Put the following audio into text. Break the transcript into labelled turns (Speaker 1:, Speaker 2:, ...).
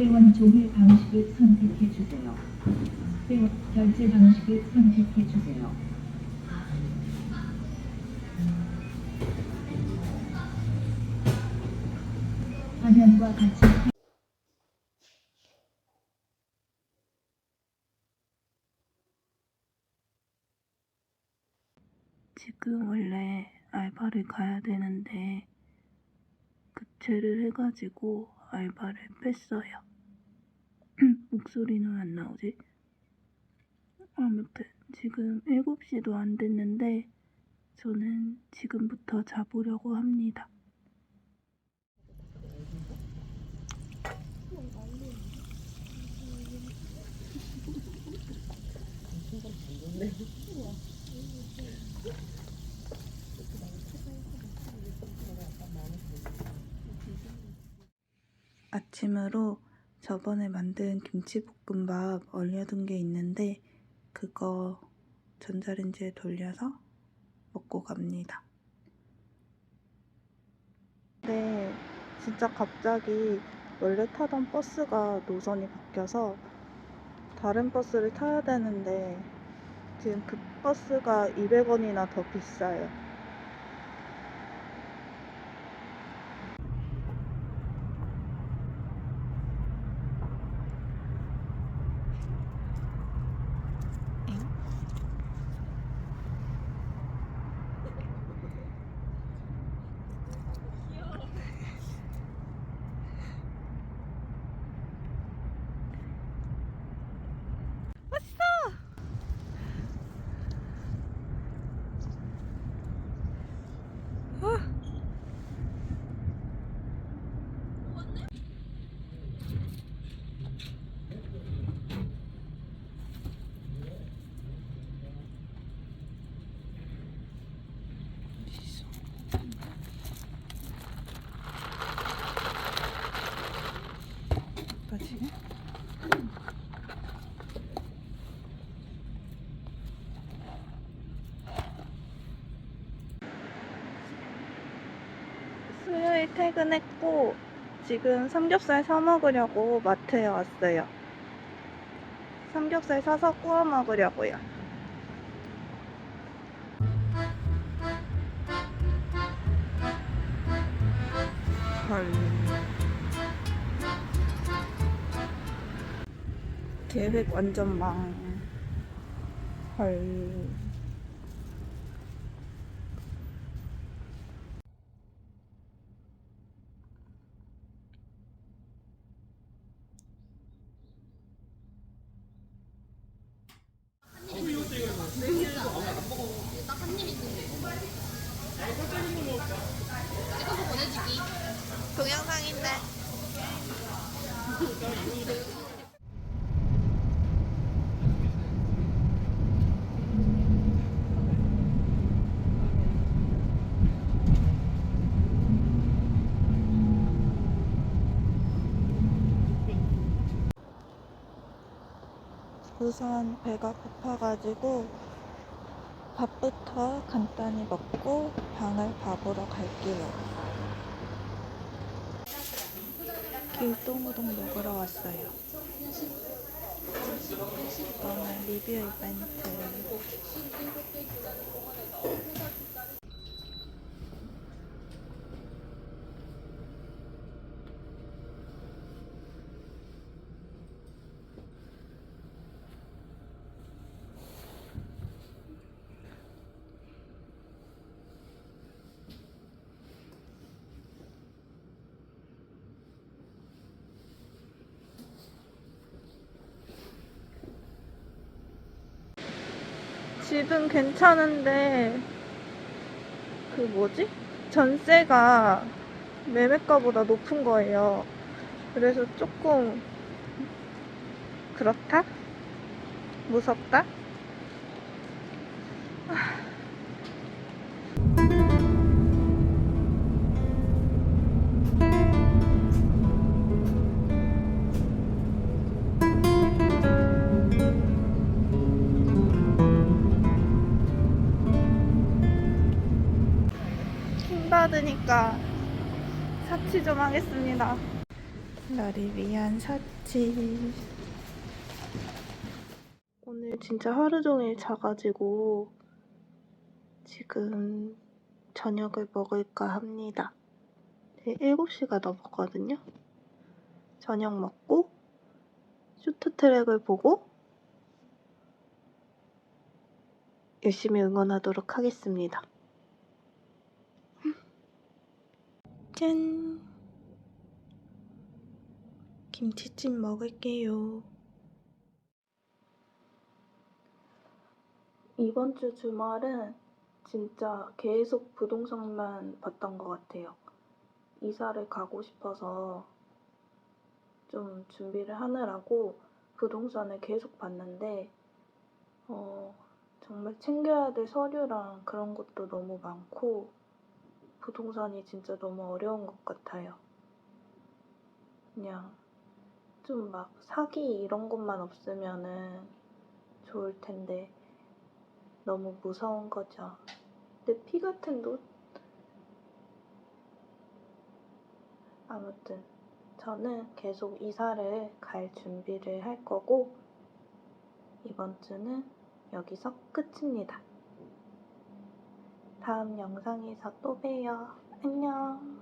Speaker 1: 회원 종일 방식을 선택해 주세요. 회원 결제 방식을 선택해 주세요. 화면과 같이
Speaker 2: 지금 원래 알바를 가야 되는데 급체를 해가지고 알바를 뺐어요. 목소리는 안 나오지? 아무튼 지금 7시도 안 됐는데 저는 지금부터 자보려고 합니다. 아침으로 저번에 만든 김치볶음밥 얼려둔 게 있는데 그거 전자레인지에 돌려서 먹고 갑니다. 네, 진짜 갑자기 원래 타던 버스가 노선이 바뀌어서 다른 버스를 타야 되는데 지금 그 버스가 200원이나 더 비싸요. 뭐지? 수요일 퇴근했고 지금 삼겹살 사 먹으려고 마트에 왔어요. 삼겹살 사서 구워 먹으려고요. 헐. 계획 완전 망. 헐. 동영상인데. 우선 배가 고파가지고 밥부터 간단히 먹고 방을 봐보러 갈게요. 길동우동 먹으러 왔어요. 이거는 리뷰 이벤트. 집은 괜찮은데 그 뭐지? 전세가 매매가보다 높은 거예요. 그래서 조금 그렇다? 무섭다? 받으니까 사치 좀 하겠습니다. 나를 위한 사치. 오늘 진짜 하루 종일 자가지고 지금 저녁을 먹을까 합니다. 네, 7시가 넘었거든요. 저녁 먹고 쇼트트랙을 보고 열심히 응원하도록 하겠습니다. 짠! 김치찜 먹을게요. 이번 주 주말은 진짜 계속 부동산만 봤던 것 같아요. 이사를 가고 싶어서 좀 준비를 하느라고 부동산을 계속 봤는데, 어, 정말 챙겨야 될 서류랑 그런 것도 너무 많고, 부동산이 진짜 너무 어려운 것 같아요. 그냥 좀 막 사기 이런 것만 없으면은 좋을 텐데, 너무 무서운 거죠. 근데 피 같은 옷? 아무튼 저는 계속 이사를 갈 준비를 할 거고 이번 주는 여기서 끝입니다. 다음 영상에서 또 봬요. 안녕.